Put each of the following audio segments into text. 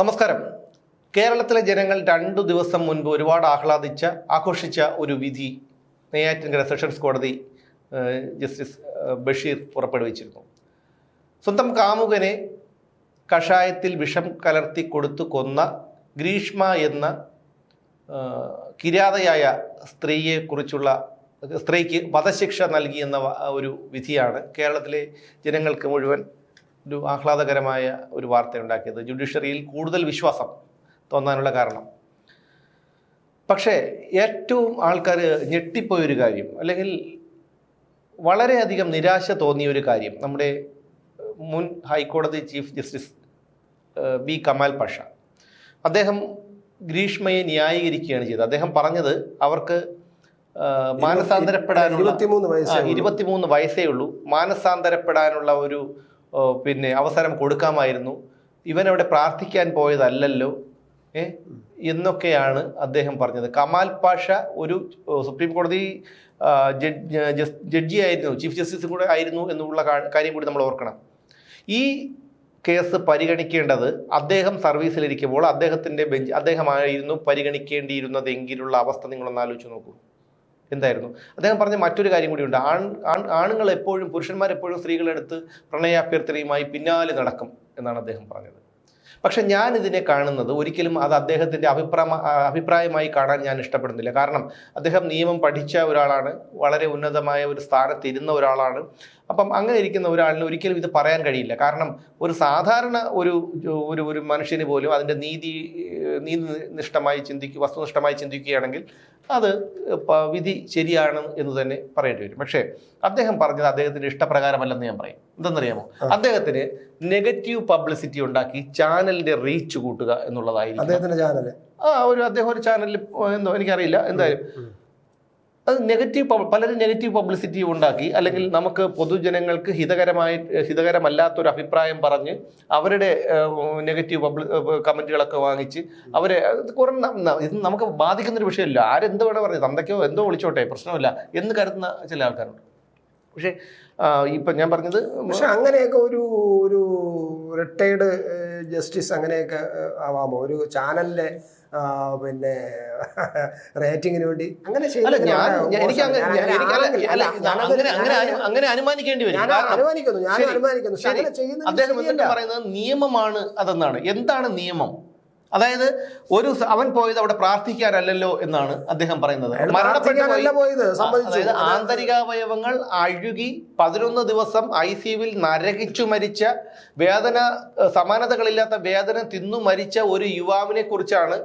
നമസ്കാരം. കേരളത്തിലെ ജനങ്ങൾ രണ്ടു ദിവസം മുൻപ് ഒരുപാട് ആഹ്ലാദിച്ച ആഘോഷിച്ച ഒരു വിധി നെയ്യാറ്റിൻകര സെഷൻസ് കോടതി ജസ്റ്റിസ് ബഷീർ പുറപ്പെടുവിച്ചിരുന്നു. സ്വന്തം കാമുകനെ കഷായത്തിൽ വിഷം കലർത്തി കൊടുത്തു കൊന്ന ഗ്രീഷ്മ എന്ന കിരാതയായ കിരാതയായ സ്ത്രീയെക്കുറിച്ചുള്ള സ്ത്രീക്ക് വധശിക്ഷ നൽകിയെന്ന ഒരു വിധിയാണ് കേരളത്തിലെ ജനങ്ങൾക്ക് മുഴുവൻ ഒരു ആഹ്ലാദകരമായ ഒരു വാർത്ത ഉണ്ടാക്കിയത് ജുഡീഷ്യറിയിൽ കൂടുതൽ വിശ്വാസം തോന്നാനുള്ള കാരണം. പക്ഷേ ഏറ്റവും ആൾക്കാർ ഞെട്ടിപ്പോയൊരു കാര്യം അല്ലെങ്കിൽ വളരെയധികം നിരാശ തോന്നിയ ഒരു കാര്യം നമ്മുടെ മുൻ ഹൈക്കോടതി chief justice B Kamal Pasha. അദ്ദേഹം ഗ്രീഷ്മയെ ന്യായീകരിക്കുകയാണ് ചെയ്തത്. അദ്ദേഹം പറഞ്ഞത് അവർക്ക് മാനസാന്തരപ്പെടാനുള്ള ഇരുപത്തിമൂന്ന് വയസ്സേ ഉള്ളൂ. മാനസാന്തരപ്പെടാനുള്ള ഒരു പിന്നെ അവസരം കൊടുക്കാമായിരുന്നു. ഇവനവിടെ പ്രാർത്ഥിക്കാൻ പോയതല്ലല്ലോ. ഏ? എന്നൊക്കെയാണ് അദ്ദേഹം പറഞ്ഞത്. കമാൽ പാഷ ഒരു സുപ്രീം കോടതി ജഡ്ജി ആയിരുന്നു ചീഫ് ജസ്റ്റിസും കൂടെ ആയിരുന്നു എന്നുള്ള കാര്യം കൂടി നമ്മൾ ഓർക്കണം. ഈ കേസ് പരിഗണിക്കേണ്ടത് അദ്ദേഹം സർവീസിലിരിക്കുമ്പോൾ അദ്ദേഹത്തിന്റെ ബെഞ്ച് അദ്ദേഹമായിരുന്നു പരിഗണിക്കേണ്ടിയിരുന്നതെങ്കിലുള്ള അവസ്ഥ നിങ്ങളൊന്ന് ആലോചിച്ച് നോക്കൂ. എന്തായിരുന്നു? അദ്ദേഹം പറഞ്ഞ മറ്റൊരു കാര്യം കൂടിയുണ്ട്. ആൺ ആൺ ആണുങ്ങൾ എപ്പോഴും പുരുഷന്മാർ എപ്പോഴും സ്ത്രീകളെടുത്ത് പ്രണയാഭ്യർത്ഥനയുമായി പിന്നാലെ നടക്കും എന്നാണ് അദ്ദേഹം പറഞ്ഞത്. പക്ഷെ ഞാൻ ഇതിനെ കാണുന്നത് ഒരിക്കലും അത് അദ്ദേഹത്തിന്റെ അഭിപ്രായ അഭിപ്രായമായി കാണാൻ ഞാൻ ഇഷ്ടപ്പെടുന്നില്ല. കാരണം അദ്ദേഹം നിയമം പഠിച്ച ഒരാളാണ് വളരെ ഉന്നതമായ ഒരു സ്ഥാനത്ത് ഇരുന്ന ഒരാളാണ്. അപ്പം അങ്ങനെ ഇരിക്കുന്ന ഒരാളിന് ഒരിക്കലും ഇത് പറയാൻ കഴിയില്ല. കാരണം ഒരു സാധാരണ ഒരു ഒരു ഒരു മനുഷ്യന് പോലും അതിന്റെ നീതി നീതി നിഷ്ഠമായി ചിന്തിക്കുക വസ്തുനിഷ്ഠമായി ചിന്തിക്കുകയാണെങ്കിൽ അത് വിധി ശരിയാണ് എന്ന് തന്നെ പറയേണ്ടി വരും. പക്ഷേ അദ്ദേഹം പറഞ്ഞത് അദ്ദേഹത്തിന്റെ ഇഷ്ടപ്രകാരമല്ലെന്ന് ഞാൻ പറയും. എന്തെന്നറിയാമോ? അദ്ദേഹത്തിന് നെഗറ്റീവ് പബ്ലിസിറ്റി ഉണ്ടാക്കി ചാനലിന്റെ റീച്ച് കൂട്ടുക എന്നുള്ളതായിരിക്കും ആ ഒരു അദ്ദേഹം ഒരു ചാനലിൽ എന്തോ എനിക്കറിയില്ല. എന്തായാലും അത് നെഗറ്റീവ് പലരും നെഗറ്റീവ് പബ്ലിസിറ്റി ഉണ്ടാക്കി അല്ലെങ്കിൽ നമുക്ക് പൊതുജനങ്ങൾക്ക് ഹിതകരമായി ഹിതകരമല്ലാത്തൊരു അഭിപ്രായം പറഞ്ഞ് അവരുടെ നെഗറ്റീവ് പബ്ലി കമന്റുകളൊക്കെ വാങ്ങിച്ച് അവരെ കുറെ ഇത് നമുക്ക് ബാധിക്കുന്നൊരു വിഷയമല്ല. ആരെന്ത് വേണോ പറഞ്ഞു തന്തയ്ക്കോ എന്തോ വിളിച്ചോട്ടെ പ്രശ്നമില്ല എന്ന് കരുതുന്ന ചില ആൾക്കാരുണ്ട്. പക്ഷേ ഇപ്പം ഞാൻ പറഞ്ഞത് പക്ഷെ അങ്ങനെയൊക്കെ ഒരു ഒരു റിട്ടയർഡ് ജസ്റ്റിസ് അങ്ങനെയൊക്കെ ആവാമോ? ഒരു ചാനലിലെ പിന്നെ റേറ്റിങ്ങിന് വേണ്ടി അങ്ങനെ അങ്ങനെ അനുമാനിക്കേണ്ടി വരും. അനുമാനിക്കുന്നു. ഞാൻ അദ്ദേഹം. എന്നിട്ട് പറയുന്നത് നിയമമാണ് അതെന്നാണ്. എന്താണ് നിയമം? അതായത് ഒരു അവൻ പോയത് അവിടെ പ്രാർത്ഥിക്കാനല്ലല്ലോ എന്നാണ് അദ്ദേഹം പറയുന്നത്. അതായത് അത് ആന്തരികാവയവങ്ങൾ അഴുകി പതിനൊന്ന് ദിവസം ഐ സിയുവിൽ നരകിച്ചു മരിച്ച വേദന സമാനതകളില്ലാത്ത വേദന തിന്നു മരിച്ച ഒരു യുവാവിനെ കുറിച്ചാണ്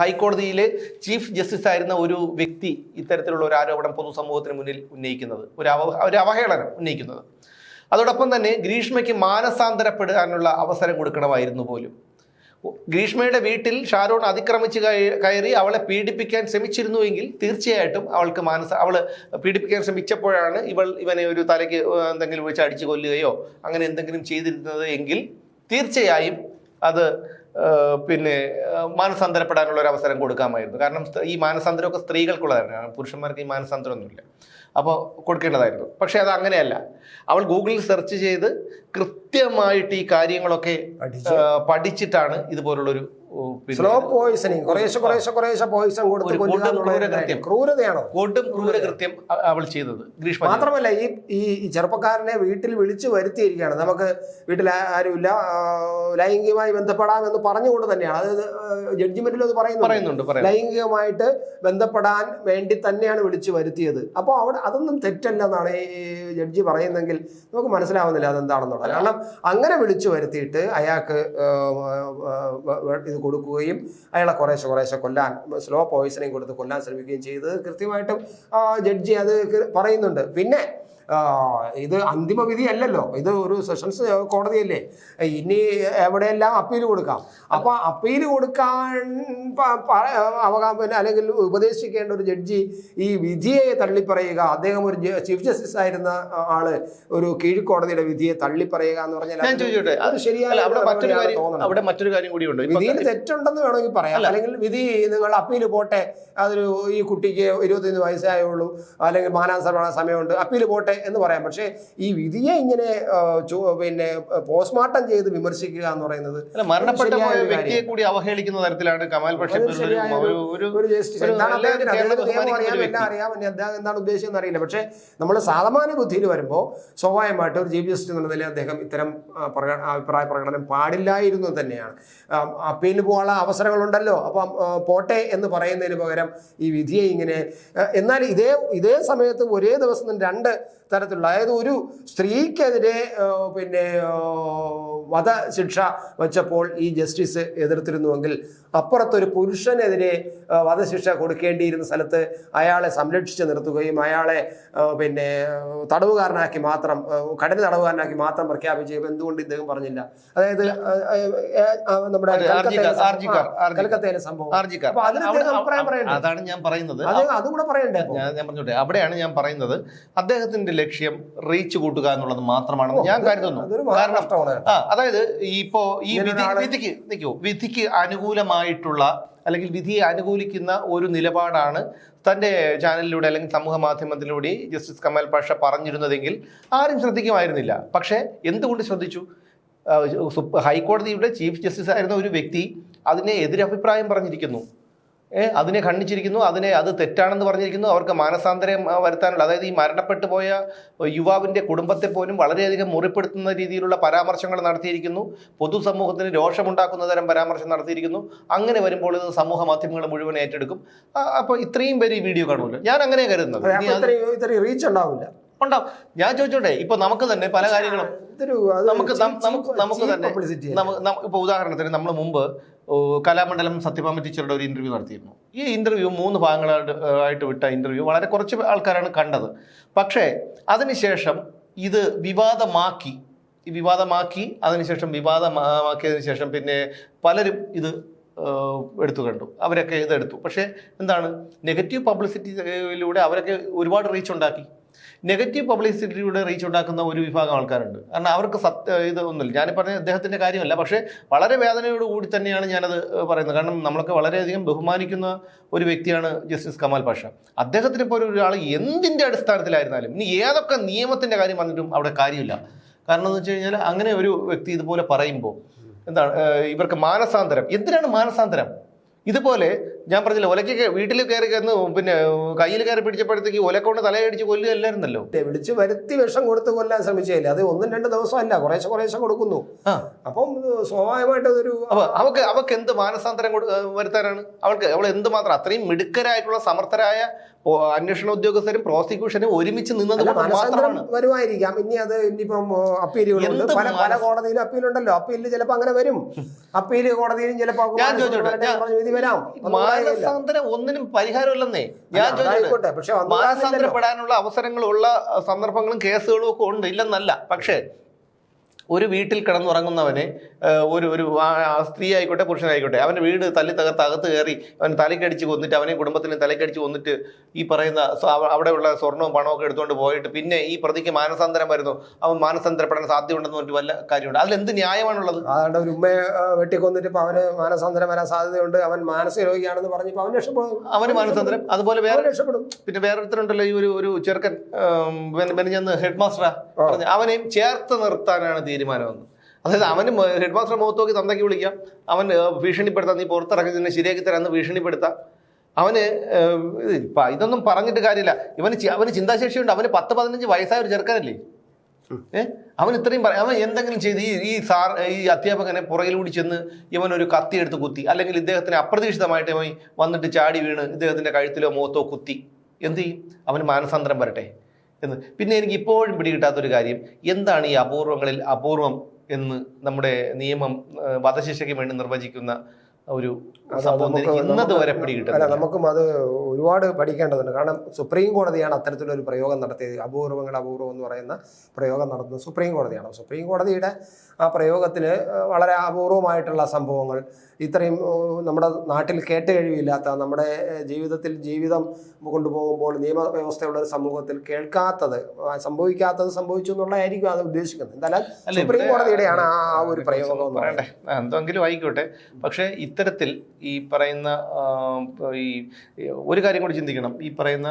ഹൈക്കോടതിയിലെ ചീഫ് ജസ്റ്റിസ് ആയിരുന്ന ഒരു വ്യക്തി ഇത്തരത്തിലുള്ള ഒരു ആരോപണം പൊതുസമൂഹത്തിന് മുന്നിൽ ഉന്നയിക്കുന്നത് ഒരു അവ ഒരു അവഹേളനം ഉന്നയിക്കുന്നത്. അതോടൊപ്പം തന്നെ ഗ്രീഷ്മയ്ക്ക് മാനസാന്തരപ്പെടാനുള്ള അവസരം കൊടുക്കണമായിരുന്നു പോലും. ഗ്രീഷ്മയുടെ വീട്ടിൽ ഷാരോൺ അതിക്രമിച്ച് കയറി അവളെ പീഡിപ്പിക്കാൻ ശ്രമിച്ചിരുന്നുവെങ്കിൽ തീർച്ചയായിട്ടും അവൾക്ക് മാനസ അവൾ പീഡിപ്പിക്കാൻ ശ്രമിച്ചപ്പോഴാണ് ഇവൾ ഇവനെ ഒരു തലയ്ക്ക് എന്തെങ്കിലും വെച്ച് അടിച്ചു കൊല്ലുകയോ അങ്ങനെ എന്തെങ്കിലും ചെയ്തിരുന്നത് എങ്കിൽ തീർച്ചയായും അത് പിന്നെ മാനസാന്തരപ്പെടാനുള്ള ഒരു അവസരം കൊടുക്കാമായിരുന്നു. കാരണം ഈ മാനസാന്തരമൊക്കെ സ്ത്രീകൾക്കുള്ളതാണ് പുരുഷന്മാർക്ക് ഈ മാനസാന്തരമൊന്നുമില്ല. അപ്പോൾ കൊടുക്കേണ്ടതായിരുന്നു. പക്ഷേ അത് അങ്ങനെയല്ല. അവൾ ഗൂഗിളിൽ സെർച്ച് ചെയ്ത് കൃത്യമായിട്ട് ഈ കാര്യങ്ങളൊക്കെ പഠിച്ചിട്ടാണ് ഇതുപോലുള്ളൊരു സ്ലോ പോയിസണിങ് കുറേശ്ശെ കുറേശ്ശെ കുറേശ്ശെ പോയിസൺ കൊടുത്ത്. ക്രൂരതയാണോ? കൊടും ക്രൂരകൃത്യം അവൾ ചെയ്തത്. ഗ്രീഷ്മ മാത്രമല്ല ഈ ഈ ചെറുപ്പക്കാരനെ വീട്ടിൽ വിളിച്ചു വരുത്തിയിരിക്കുകയാണ്. നമുക്ക് വീട്ടിൽ ആരുമില്ല. ലൈംഗികമായി ബന്ധപ്പെടാമെന്ന് പറഞ്ഞുകൊണ്ട് തന്നെയാണ്. അത് ജഡ്ജിമെന്റിൽ അത് പറയുന്നു പറയുന്നുണ്ട് ലൈംഗികമായിട്ട് ബന്ധപ്പെടാൻ വേണ്ടി തന്നെയാണ് വിളിച്ചു വരുത്തിയത്. അപ്പോൾ അവിടെ അതൊന്നും തെറ്റല്ലെന്നാണ് ഈ ജഡ്ജി പറയുന്നെങ്കിൽ നമുക്ക് മനസ്സിലാവുന്നില്ല അതെന്താണെന്നുള്ളത്. കാരണം അങ്ങനെ വിളിച്ചു വരുത്തിയിട്ട് അയാൾക്ക് ഇത് കൊടുക്കുകയും അയാളെ കുറേശ്ശെ കുറേശ്ശെ കൊല്ലാൻ സ്ലോ പോയിസണിങ് കൊടുത്ത് കൊല്ലാൻ ശ്രമിക്കുകയും ചെയ്തത് കൃത്യമായിട്ടും ജഡ്ജി അത് പറയുന്നുണ്ട്. പിന്നെ ഇത് അന്തിമ വിധി അല്ലല്ലോ ഇത് ഒരു സെഷൻസ് കോടതിയല്ലേ. ഇനി എവിടെയെല്ലാം അപ്പീൽ കൊടുക്കാം? അപ്പൊ അപ്പീൽ കൊടുക്കാൻ പ- പ- അവകാ- പിന്നെ അല്ലെങ്കിൽ ഉപദേശിക്കേണ്ട ഒരു ജഡ്ജി ഈ വിധിയെ തള്ളിപ്പറയുക. അദ്ദേഹം ഒരു ചീഫ് ജസ്റ്റിസ് ആയിരുന്ന ആൾ ഒരു കീഴ്ക്കോടതിയുടെ വിധിയെ തള്ളിപ്പറയുക എന്ന് പറഞ്ഞാൽ ഞാൻ അത് ചോദിച്ചോട്ടെ അത് ശരിയായ അല്ല അവിടെ മറ്റൊരു കാര്യം. അവിടെ മറ്റൊരു കാര്യം കൂടിയുണ്ട് ഇപ്പൊ വിധിയിൽ തെറ്റുണ്ടെന്ന് വേണമെങ്കിൽ പറയാം. അല്ലെങ്കിൽ വിധി നിങ്ങൾ അപ്പീൽ പോട്ടെ. അതൊരു ഈ കുട്ടിക്ക് ഇരുപത്തിയൊന്ന് വയസ്സായുള്ളൂ. അല്ലെങ്കിൽ മാനാസരണ സമയമുണ്ട്. അപ്പീൽ പോട്ടെ. പോട്ടെ എന്ന് പറയാം. പക്ഷേ ഈ വിധിയെ ഇങ്ങനെ പിന്നെ പോസ്റ്റ്മോർട്ടം ചെയ്ത് വിമർശിക്കുക എന്ന് പറയുന്നത് മരണപ്പെട്ട വ്യക്തിയെ കൂടി അവഹേളിക്കുന്ന തരത്തിലാണ് കമാൽ പക്ഷേ എന്താണ് അദ്ദേഹത്തിന് അറിയാം എല്ലാം അറിയാം അദ്ദേഹം എന്താണ് ഉദ്ദേശിച്ചതെന്ന് അറിയില്ല. പക്ഷേ നമ്മൾ സാധാരണ ബുദ്ധിയിൽ വരുമ്പോൾ സ്വാഭാവികമായിട്ട് ഒരു ചീഫ് ജസ്റ്റിസ് എന്ന നിലയിൽ അദ്ദേഹം ഇത്തരം അഭിപ്രായ പ്രകടനം പാടില്ലായിരുന്നു തന്നെയാണ്. അപ്പീൽ അപ്പീലിന് പോകാനുള്ള അവസരങ്ങളുണ്ടല്ലോ. അപ്പം പോട്ടെ എന്ന് പറയുന്നതിന് പകരം ഈ വിധിയെ ഇങ്ങനെ എന്നാൽ ഇതേ ഇതേ സമയത്ത് ഒരേ ദിവസം രണ്ട് തരത്തിലുള്ള അതായത് ഒരു സ്ത്രീക്കെതിരെ പിന്നെ വധശിക്ഷ വച്ചപ്പോൾ ഈ ജസ്റ്റിസ് എതിർത്തിരുന്നുവെങ്കിൽ അപ്പുറത്തൊരു പുരുഷനെതിരെ വധശിക്ഷ കൊടുക്കേണ്ടിയിരുന്ന സ്ഥലത്ത് അയാളെ സംരക്ഷിച്ച് നിർത്തുകയും അയാളെ പിന്നെ തടവുകാരനാക്കി മാത്രം കഠിന തടവുകാരനാക്കി മാത്രം പ്രഖ്യാപിച്ചു എന്തുകൊണ്ട് ഇദ്ദേഹം പറഞ്ഞില്ല? അതായത് നമ്മുടെ കൽക്കത്തയിലെ സംഭവം-? അതാണ് ഞാൻ പറയുന്നത്. അത് കൂടെ പറയണ്ടേ ഞാൻ പറഞ്ഞോട്ടെ. അവിടെയാണ് ഞാൻ പറയുന്നത്. അദ്ദേഹത്തിന്റെ ലക്ഷ്യം റീച്ച് കൂട്ടുക എന്നുള്ളത് മാത്രമാണെന്ന് ഞാൻ കരുതുന്നു. കാരണം ആ അതായത് ഇപ്പോ ഈ വിധി വിധിക്ക് നിൽക്കൂ വിധിക്ക് അനുകൂലമായിട്ടുള്ള അല്ലെങ്കിൽ വിധിയെ അനുകൂലിക്കുന്ന ഒരു നിലപാടാണ് തന്റെ ചാനലിലൂടെ അല്ലെങ്കിൽ സമൂഹ മാധ്യമത്തിലൂടെ ജസ്റ്റിസ് കമൽ പാഷ പറഞ്ഞിരുന്നതെങ്കിൽ ആരും ശ്രദ്ധിക്കുമായിരുന്നില്ല. പക്ഷേ എന്തുകൊണ്ട് ശ്രദ്ധിച്ചു? ഹൈക്കോടതിയുടെ ചീഫ് ജസ്റ്റിസ് ആയിരുന്ന ഒരു വ്യക്തി അതിനെ എതിരഭിപ്രായം പറഞ്ഞിരിക്കുന്നു. അതിനെ ഖണ്ഡിച്ചിരിക്കുന്നു അതിനെ അത് തെറ്റാണെന്ന് പറഞ്ഞിരിക്കുന്നു അവർക്ക് മാനസാന്തരം വരുത്താനുള്ള അതായത് ഈ മരണപ്പെട്ടു പോയ യുവാവിന്റെ കുടുംബത്തെ പോലും വളരെയധികം മുറിപ്പെടുത്തുന്ന രീതിയിലുള്ള പരാമർശങ്ങൾ നടത്തിയിരിക്കുന്നു പൊതുസമൂഹത്തിന് രോഷമുണ്ടാക്കുന്ന തരം പരാമർശം നടത്തിയിരിക്കുന്നു അങ്ങനെ വരുമ്പോൾ ഇത് സമൂഹ മാധ്യമങ്ങൾ മുഴുവൻ ഏറ്റെടുക്കും. അപ്പോൾ ഇത്രയും പേര് ഈ വീഡിയോ കാണുമല്ലോ. ഞാൻ അങ്ങനെ കരുതുന്നത്. റീച്ച് ഉണ്ടാവില്ല. ഉണ്ടാവും. ഞാൻ ചോദിച്ചോട്ടെ ഇപ്പൊ നമുക്ക് തന്നെ പല കാര്യങ്ങളും നമുക്ക് നമുക്ക് നമുക്ക് തന്നെ ഇപ്പൊ ഉദാഹരണത്തിന് നമ്മൾ മുമ്പ് കലാമണ്ഡലം സത്യഭാമ ടീച്ചറുടെ ഒരു ഇന്റർവ്യൂ നടത്തിയിരുന്നു. ഈ ഇന്റർവ്യൂ മൂന്ന് ഭാഗങ്ങളായിട്ട് ആയിട്ട് വിട്ട ഇന്റർവ്യൂ വളരെ കുറച്ച് ആൾക്കാരാണ് കണ്ടത്. പക്ഷേ അതിനുശേഷം ഇത് വിവാദമാക്കി വിവാദമാക്കി അതിനുശേഷം വിവാദമാക്കിയതിനു ശേഷം പിന്നെ പലരും ഇത് എടുത്തു കണ്ടു. അവരൊക്കെ ഇതെടുത്തു പക്ഷേ എന്താണ് നെഗറ്റീവ് പബ്ലിസിറ്റിയിലൂടെ അവരൊക്കെ ഒരുപാട് റീച്ച് ഉണ്ടാക്കി. നെഗറ്റീവ് പബ്ലിസിറ്റിയുടെ റീച്ച് ഉണ്ടാക്കുന്ന ഒരു വിഭാഗം ആൾക്കാരുണ്ട്. കാരണം അവർക്ക് സത്യ ഇത് ഒന്നുമില്ല. ഞാൻ പറഞ്ഞ അദ്ദേഹത്തിന്റെ കാര്യമല്ല. പക്ഷേ വളരെ വേദനയോട് കൂടി തന്നെയാണ് ഞാനത് പറയുന്നത്. കാരണം നമ്മളൊക്കെ വളരെയധികം ബഹുമാനിക്കുന്ന ഒരു വ്യക്തിയാണ് ജസ്റ്റിസ് കമാൽ പാഷ. അദ്ദേഹത്തിനെ പോലെ ഒരാൾ എന്തിന്റെ അടിസ്ഥാനത്തിലായിരുന്നാലും ഇനി ഏതൊക്കെ നിയമത്തിന്റെ കാര്യം വന്നിട്ടും അവിടെ കാര്യമില്ല. കാരണം എന്ന് വെച്ച് കഴിഞ്ഞാൽ അങ്ങനെ ഒരു വ്യക്തി ഇതുപോലെ പറയുമ്പോൾ എന്താണ് ഇവർക്ക് മാനസാന്തരം. എന്തിനാണ് മാനസാന്തരം? ഇതുപോലെ ഞാൻ പറഞ്ഞില്ല ഒലയ്ക്ക് വീട്ടിൽ കയറി കയറുന്ന പിന്നെ കയ്യിൽ കയറി പിടിച്ചപ്പോഴത്തേക്ക് ഒലക്കൊണ്ട് തലയടിച്ച് കൊല്ലുകയല്ലായിരുന്നല്ലോ? വിളിച്ച് വരുത്തി വിഷം കൊടുത്ത് കൊല്ലാൻ ശ്രമിച്ചില്ല അത് ഒന്നും രണ്ട് ദിവസമല്ല കുറേശ്ശെ കുറേശ്ശെ കൊടുക്കുന്നു. അപ്പം സ്വാഭാവികമായിട്ട് അതൊരു അവക്ക് അവക്ക് എന്ത് മാനസാന്തരം വരുത്താനാണ്? അവൾക്ക് അവൾ എന്ത് മാത്രം അത്രയും മിടുക്കരായിട്ടുള്ള സമർത്ഥരായ അന്വേഷണ ഉദ്യോഗസ്ഥരും പ്രോസിക്യൂഷനും ഒരുമിച്ച് നിന്നത് വരുമായിരിക്കാം. ഇനി അത് ഇനിയിപ്പം അപ്പീലുകളുണ്ട് പല പല കോടതിയിലും അപ്പീലുണ്ടല്ലോ. അപ്പീലിൽ ചിലപ്പോൾ അങ്ങനെ വരും. അപ്പീൽ കോടതിയിലും ചിലപ്പോൾ വരാം. മാനസാന്തരം ഒന്നിനും പരിഹാരമില്ലെന്നേ. ഞാൻ ചോദിച്ചോട്ടെ. മാനസാന്തരപ്പെടാനുള്ള അവസരങ്ങളുള്ള സന്ദർഭങ്ങളും കേസുകളും ഒക്കെ ഉണ്ട് ഇല്ലെന്നല്ല. പക്ഷേ ഒരു വീട്ടിൽ കിടന്നുറങ്ങുന്നവനെ ഒരു ഒരു സ്ത്രീ ആയിക്കോട്ടെ പുരുഷനായിക്കോട്ടെ അവന്റെ വീട് തല്ലി തകർത്ത് അകത്ത് കയറി അവൻ തലക്കടിച്ച് കൊന്നിട്ട് അവനെ കുടുംബത്തിന് തലക്കടിച്ച് കൊന്നിട്ട് ഈ പറയുന്ന അവിടെയുള്ള സ്വർണവും പണവും ഒക്കെ എടുത്തുകൊണ്ട് പോയിട്ട് പിന്നെ ഈ പ്രതിക്ക് മാനസാന്തരം വരുന്നു. അവൻ മാനസാന്തരപ്പെടാൻ സാധ്യതയുണ്ടെന്ന് പറഞ്ഞിട്ട് വല്ല കാര്യമുണ്ട്. അതിലെന്ത് ന്യായമാണുള്ളത്? അതാണ്ട് ഒരു ഉമ്മയെ വെട്ടിക്കൊന്നിട്ട് ഇപ്പൊ അവന് മാനസാന്തരം വരാൻ സാധ്യതയുണ്ട്. അവൻ മാനസിക രോഗിയാണെന്ന് പറഞ്ഞപ്പോൾ അവൻ രക്ഷപ്പെടും. അവന് മാനസാന്തരം. അതുപോലെ വേറെ രക്ഷപ്പെടും. പിന്നെ വേറൊരുത്തരുണ്ടല്ലോ ഈ ഒരു ഒരു ചെറുക്കൻ മെനഞ്ഞന്ന് ഹെഡ് മാസ്റ്ററാ പറഞ്ഞു. അവനെയും ചേർത്ത് നിർത്താനാണ് തീരുമാനമെന്ന് അതായത് അവന് ഹെഡ് മാസ്റ്റർ മുഖത്ത് നോക്കി തന്തയ്ക്ക് വിളിക്കാം. അവൻ ഭീഷണിപ്പെടുത്താം. നീ പുറത്തിറങ്ങി നിന്നെ ശരിയാക്കി തരാമെന്ന് ഭീഷണിപ്പെടുത്താം. അവന് ഇതൊന്നും പറഞ്ഞിട്ട് കാര്യമില്ല. ഇവന് അവന് ചിന്താശേഷിയുണ്ട്. അവന് പത്ത് പതിനഞ്ച് വയസ്സായ ഒരു ചെറുക്കനല്ലേ? ഏഹ് അവൻ ഇത്രയും പറയാം അവൻ എന്തെങ്കിലും ചെയ്ത് ഈ ഈ സാർ ഈ അധ്യാപകനെ പുറകിലൂടി ചെന്ന് ഇവൻ ഒരു കത്തി എടുത്ത് കുത്തി അല്ലെങ്കിൽ ഇദ്ദേഹത്തിന് അപ്രതീക്ഷിതമായിട്ട് ഇവൻ വന്നിട്ട് ചാടി വീണ് ഇദ്ദേഹത്തിന്റെ കഴുത്തിലോ മുഖത്തോ കുത്തി എന്ത് ചെയ്യും? അവന് മാനസാന്തരം വരട്ടെ. എന്ന്. പിന്നെ എനിക്ക് ഇപ്പോഴും പിടികിട്ടാത്തൊരു കാര്യം എന്താണ് ഈ അപൂർവങ്ങളിൽ അപൂർവം എന്ന് നമ്മുടെ നിയമം വധശിക്ഷയ്ക്ക് വേണ്ടി നിർവചിക്കുന്ന ഒരു ഇന്നത് വരെ നമുക്കും അത് ഒരുപാട് പഠിക്കേണ്ടതുണ്ട്. കാരണം സുപ്രീം കോടതിയാണ് അത്തരത്തിലൊരു പ്രയോഗം നടത്തിയത്. അപൂർവങ്ങൾ അപൂർവം എന്ന് പറയുന്ന പ്രയോഗം നടത്തുന്നത് സുപ്രീം കോടതിയാണ്. സുപ്രീം കോടതിയുടെ ആ പ്രയോഗത്തിൽ വളരെ അപൂർവമായിട്ടുള്ള സംഭവങ്ങൾ ഇത്രയും നമ്മുടെ നാട്ടിൽ കേട്ട് കഴിവില്ലാത്ത നമ്മുടെ ജീവിതത്തിൽ ജീവിതം കൊണ്ടുപോകുമ്പോൾ നിയമവ്യവസ്ഥയുള്ള ഒരു സമൂഹത്തിൽ കേൾക്കാത്തത് സംഭവിക്കാത്തത് സംഭവിച്ചു എന്നുള്ളതായിരിക്കും അത് ഉദ്ദേശിക്കുന്നത്. എന്തായാലും സുപ്രീം കോടതിയുടെയാണ് ആ ഒരു പ്രയോഗം എന്തെങ്കിലും ആയിക്കോട്ടെ. പക്ഷേ ഇത്തരത്തിൽ ഈ പറയുന്ന ഈ ഈ ഒരു കാര്യം കൂടി ചിന്തിക്കണം. ഈ പറയുന്ന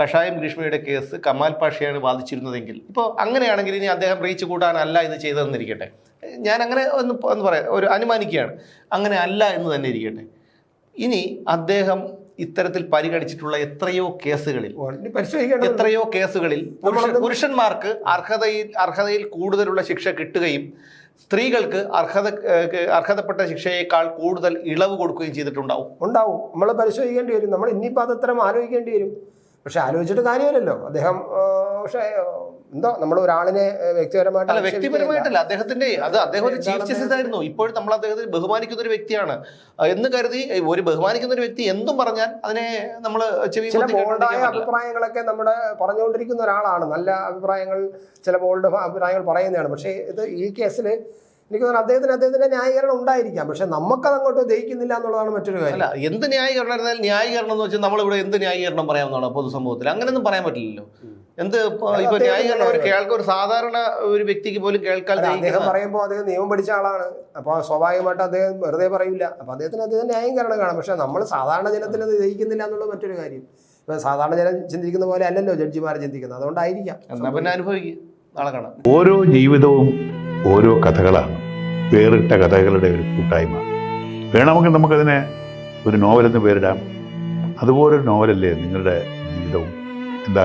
കഷായം ഗ്രീഷ്മയുടെ കേസ് കമാൽ പാഷയാണ് വാദിച്ചിരുന്നതെങ്കിൽ. ഇപ്പോൾ അങ്ങനെയാണെങ്കിൽ ഇനി അദ്ദേഹം റീച്ച് കൂട്ടാനല്ല ഇത് ചെയ്തതെന്നിരിക്കട്ടെ. ഞാൻ അങ്ങനെ ഒന്ന് എന്ന് പറയാം. ഒരു അനുമാനിക്കുകയാണ്. അങ്ങനെ അല്ല എന്ന് തന്നെ ഇരിക്കട്ടെ. ഇനി അദ്ദേഹം ഇത്തരത്തിൽ പരിഗണിച്ചിട്ടുള്ള എത്രയോ കേസുകളിൽ എത്രയോ കേസുകളിൽ പുരുഷന്മാർക്ക് അർഹതയിൽ അർഹതയിൽ കൂടുതലുള്ള ശിക്ഷ കിട്ടുകയും സ്ത്രീകൾക്ക് അർഹത അർഹതപ്പെട്ട ശിക്ഷയേക്കാൾ കൂടുതൽ ഇളവ് കൊടുക്കുകയും ചെയ്തിട്ടുണ്ടാവും. ഉണ്ടാവും. നമ്മൾ പരിശോധിക്കേണ്ടി വരും. നമ്മൾ ഇനിയിപ്പോൾ അത് അത്തരം ആലോചിക്കേണ്ടി വരും. പക്ഷെ ആലോചിച്ചിട്ട് കാര്യമില്ലല്ലോ. അദ്ദേഹം പക്ഷേ എന്താ നമ്മൾ ഒരാളിനെ വ്യക്തിപരമായിട്ട് അല്ല വ്യക്തിപരമായിട്ടല്ല. അദ്ദേഹത്തിന്റെ അത് അദ്ദേഹം ഒരു ചീഫ് ജസ്റ്റിസ് ആയിരുന്നു. ഇപ്പോഴും നമ്മൾ അദ്ദേഹത്തെ ബഹുമാനിക്കുന്ന ഒരു വ്യക്തിയാണ്. എന്ന് കരുതി ഒരു ബഹുമാനിക്കുന്ന ഒരു വ്യക്തി എന്തും പറഞ്ഞാൽ അതിനെ നമ്മൾ ചില ബോൾഡായ അഭിപ്രായങ്ങളൊക്കെ നമ്മുടെ പറഞ്ഞുകൊണ്ടിരിക്കുന്ന ഒരാളാണ്. നല്ല അഭിപ്രായങ്ങൾ ചില ബോൾഡ് അഭിപ്രായങ്ങൾ പറയുന്നതാണ്. പക്ഷേ ഇത് ഈ കേസിൽ എനിക്ക് തോന്നുന്നു അദ്ദേഹത്തിന് അദ്ദേഹത്തിന്റെ ന്യായീകരണം ഉണ്ടായിരിക്കാം. പക്ഷെ നമുക്കത് അങ്ങോട്ട് ദഹിക്കുന്നില്ല എന്നുള്ളതാണ് മറ്റൊരു കാര്യം. അല്ല എന്ത് ന്യായീകരണം ഇരുന്നാലും ന്യായീകരണം എന്ന് വെച്ചാൽ നമ്മളിവിടെ എന്ത് ന്യായീകരണം പറയാവുന്നതാണ് പൊതുസമൂഹത്തിൽ. അങ്ങനെയൊന്നും പറയാൻ പറ്റില്ലല്ലോ. എന്ത് ഇപ്പൊ ന്യായീകരണം? ഒരു. കേൾക്ക ഒരു സാധാരണ ഒരു വ്യക്തിക്ക് പോലും കേൾക്കാൻ അദ്ദേഹം പറയുമ്പോൾ അദ്ദേഹം നിയമം പഠിച്ച ആളാണ്. അപ്പോൾ സ്വാഭാവികമായിട്ട് അദ്ദേഹം വെറുതെ പറയില്ല അപ്പോൾ അദ്ദേഹത്തിന് അദ്ദേഹം ന്യായീകരണം കാണാം. പക്ഷെ നമ്മൾ സാധാരണ ജനത്തിൽ അത് ജയിക്കുന്നില്ല എന്നുള്ളത് മറ്റൊരു കാര്യം. ഇപ്പൊ സാധാരണ ജനം ചിന്തിക്കുന്ന പോലെ അല്ലല്ലോ ജഡ്ജിമാർ ചിന്തിക്കുന്നത്. അതുകൊണ്ടായിരിക്കാം. എന്നാ പിന്നെ അനുഭവിക്കുക നാളെ കാണാം. ഓരോ ജീവിതവും ഓരോ കഥകളാണ്. വേറിട്ട കഥകളുടെ ഒരു കൂട്ടായ്മ. വേണമെങ്കിൽ നമുക്കതിനെ ഒരു നോവലെന്ന് പേരിടാം. അതുപോലൊരു നോവലല്ലേ നിങ്ങളുടെ ജീവിതവും? എന്താ?